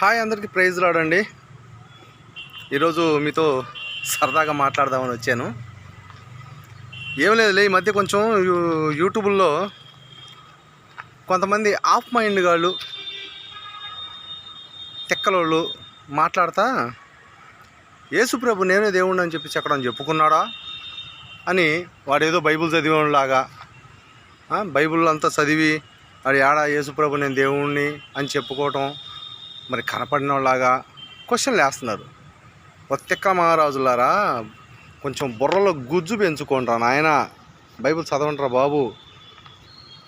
Hi అందరికీ praise రాడండి ఈరోజు మీతో సరదాగా మాట్లాడదామని వచ్చాను. ఏం లేదులే ఈ మధ్య కొంచెం యూట్యూబ్లో కొంతమంది ఆఫ్ మైండ్ వాళ్ళు తెక్కలోళ్ళు మాట్లాడతా యేసుప్రభు నేనే దేవుణ్ణి అని చెప్పి చెప్పడం చెప్పుకున్నాడా అని వాడేదో బైబిల్ చదివేలాగా బైబుల్ అంతా చదివి వాడు ఏడా యేసుప్రభు నేను దేవుణ్ణి అని చెప్పుకోవటం మరి కనపడిన వాళ్ళలాగా క్వశ్చన్లు వేస్తున్నారు. ప్రత్యక్క మహారాజులారా కొంచెం బుర్రలో గుజ్జు పెంచుకోండిరా నాయన. బైబిల్ చదవండిరా బాబు.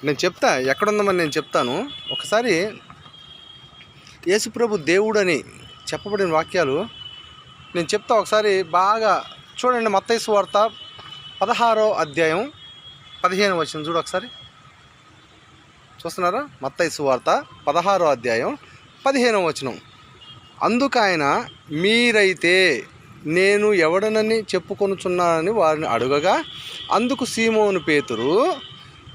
నేను చెప్తా ఎక్కడుందామని నేను చెప్తాను. ఒకసారి యేసుప్రభు దేవుడని చెప్పబడిన వాక్యాలు నేను చెప్తా ఒకసారి బాగా చూడండి మత్తైసు వార్త పదహారో అధ్యాయం పదిహేను వచ్చింది చూడు ఒకసారి. చూస్తున్నారా? మత్తైసు వార్త పదహారో అధ్యాయం పదిహేనవ వచనం. అందుకైన మీరైతే నేను ఎవడనని చెప్పుకొనుచున్నానని వారిని అడుగగా అందుకు సీమోను పేతురు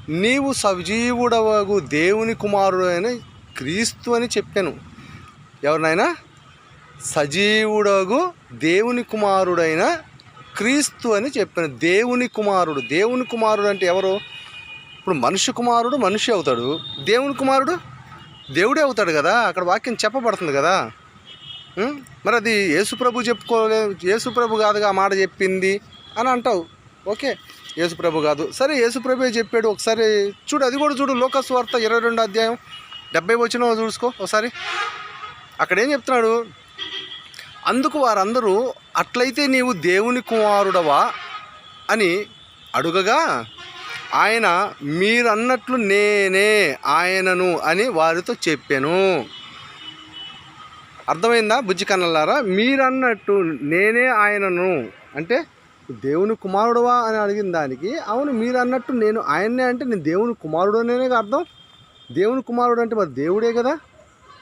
నీవు సజీవుడవగు దేవుని కుమారుడు అయిన క్రీస్తు అని చెప్పాను. ఎవరినైనా? సజీవుడగు దేవుని కుమారుడైన క్రీస్తు అని చెప్పాను. దేవుని కుమారుడు. దేవుని కుమారుడు అంటే ఎవరు? ఇప్పుడు మనిషి కుమారుడు మనిషి అవుతాడు. దేవుని కుమారుడు దేవుడే అవుతాడు కదా అక్కడ వాక్యం చెప్పబడుతుంది కదా. మరి అది యేసుప్రభు చెప్పుకోలే యేసుప్రభు కాదుగా ఆ మాట చెప్పింది అని అంటావు. ఓకే యేసుప్రభు కాదు. సరే యేసుప్రభే చెప్పాడు. ఒకసారి చూడు అది కూడా చూడు లోకస్ వార్త ఇరవై రెండు అధ్యాయం డెబ్బై వచ్చిన చూసుకో ఒకసారి. అక్కడ ఏం చెప్తున్నాడు? అందుకు వారందరూ అట్లయితే నీవు దేవుని కుమారుడవా అని అడుగగా ఆయన మీరన్నట్లు నేనే ఆయనను అని వారితో చెప్పాను. అర్థమైందా బుజ్జి కన్నలారా మీరన్నట్టు నేనే ఆయనను అంటే దేవుని కుమారుడువా అని అడిగిన దానికి అవును మీరు అన్నట్టు నేను ఆయన్నే అంటే నేను దేవుని కుమారుడు అనేనే అర్థం. దేవుని కుమారుడు అంటే మరి దేవుడే కదా?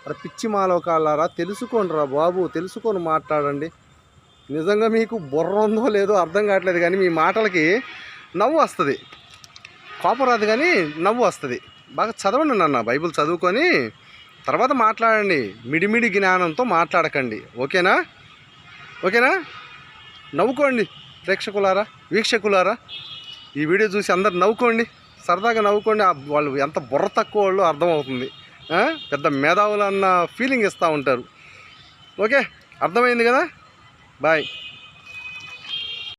మరి పిచ్చి మాలోకాలారా తెలుసుకోండి రా బాబు తెలుసుకొని మాట్లాడండి. నిజంగా మీకు బుర్ర ఉందో లేదో అర్థం కావట్లేదు కానీ మీ మాటలకి నవ్వు వస్తుంది. కోపం రాదు కానీ నవ్వు వస్తుంది. బాగా చదవండి నాన్న బైబిల్ చదువుకొని తర్వాత మాట్లాడండి. మిడిమిడి జ్ఞానంతో మాట్లాడకండి. ఓకేనా? ఓకేనా? నవ్వుకోండి ప్రేక్షకులారా వీక్షకులారా. ఈ వీడియో చూసి అందరు నవ్వుకోండి. సరదాగా నవ్వుకోండి. వాళ్ళు ఎంత బుర్ర తక్కువ వాళ్ళు అర్థమవుతుంది. పెద్ద మేధావులు అన్న ఫీలింగ్ ఇస్తూ ఉంటారు. ఓకే? అర్థమైంది కదా? బాయ్.